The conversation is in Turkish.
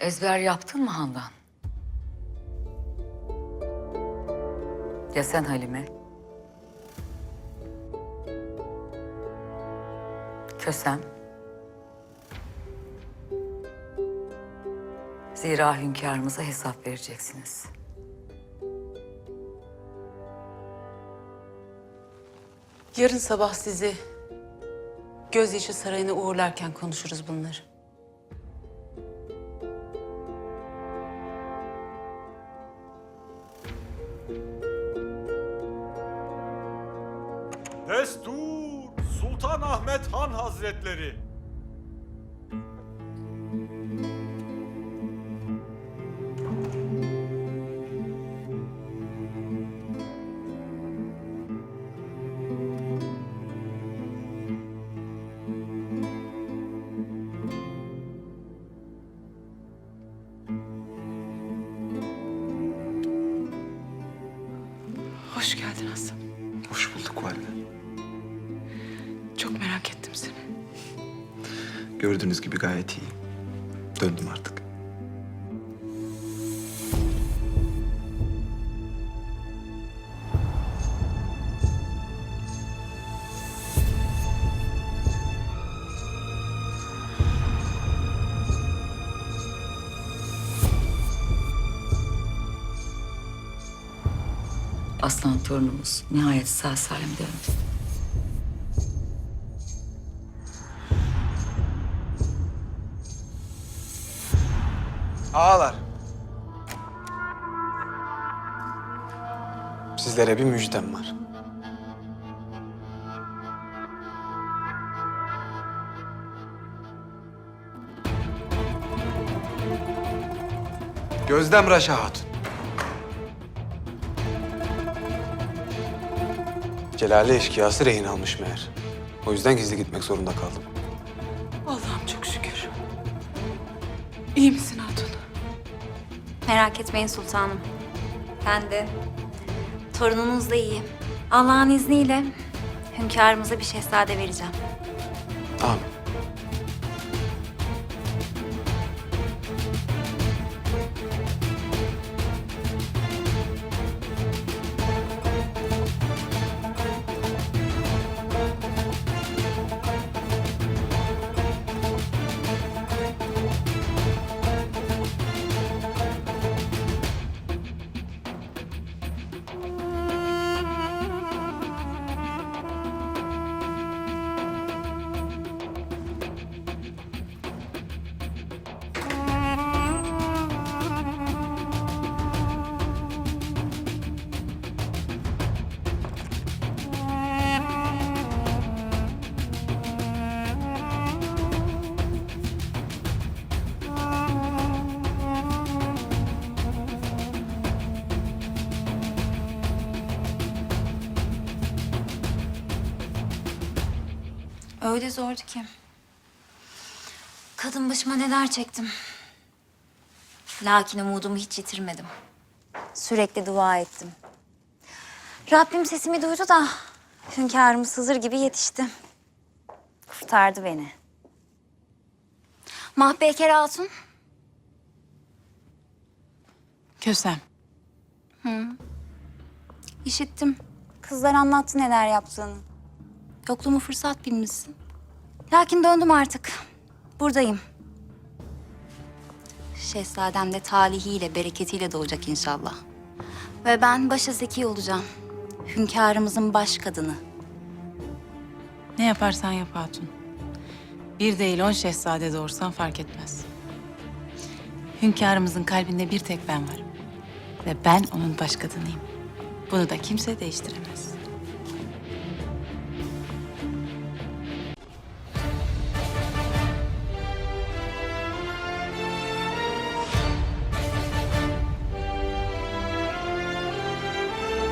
Ezber yaptın mı Handan? Ya sen Halime? Kösem? Zira hünkârımıza hesap vereceksiniz. Yarın sabah sizi Gözyaşı Sarayı'na uğurlarken konuşuruz bunları. Destur Sultan Ahmet Han Hazretleri. Hoş geldin Hasan. Hoş bulduk valide. Çok merak ettim seni. Gördüğünüz gibi gayet iyi. Döndüm artık. Aslan torunumuz nihayet sağ salim döndü. Ağalar. Sizlere bir müjdem var. Gözdem Raşa Hatun. Celali eşkıyası rehin almış meğer. O yüzden gizli gitmek zorunda kaldım. Allah'ım çok şükür. İyi misin Hatun? Merak etmeyin sultanım. Ben de torununuz da iyi. Allah'ın izniyle hünkârımıza bir şehzade vereceğim. Amin. Öyle zordu ki. Kadın başıma neler çektim. Lakin umudumu hiç yitirmedim. Sürekli dua ettim. Rabbim sesimi duydu da hünkârımız Hızır gibi yetişti. Kurtardı beni. Mahbeker Hatun. Kösem. İşittim. Kızlar anlattı neler yaptığını. Yokluğumu fırsat bilmişsin. Lakin döndüm artık. Buradayım. Şehzadem de talihiyle, bereketiyle doğacak inşallah. Ve ben başa zeki olacağım. Hünkârımızın baş kadını. Ne yaparsan yap Hatun. Bir değil on şehzade doğursan fark etmez. Hünkârımızın kalbinde bir tek ben varım. Ve ben onun baş kadınıyım. Bunu da kimse değiştiremez.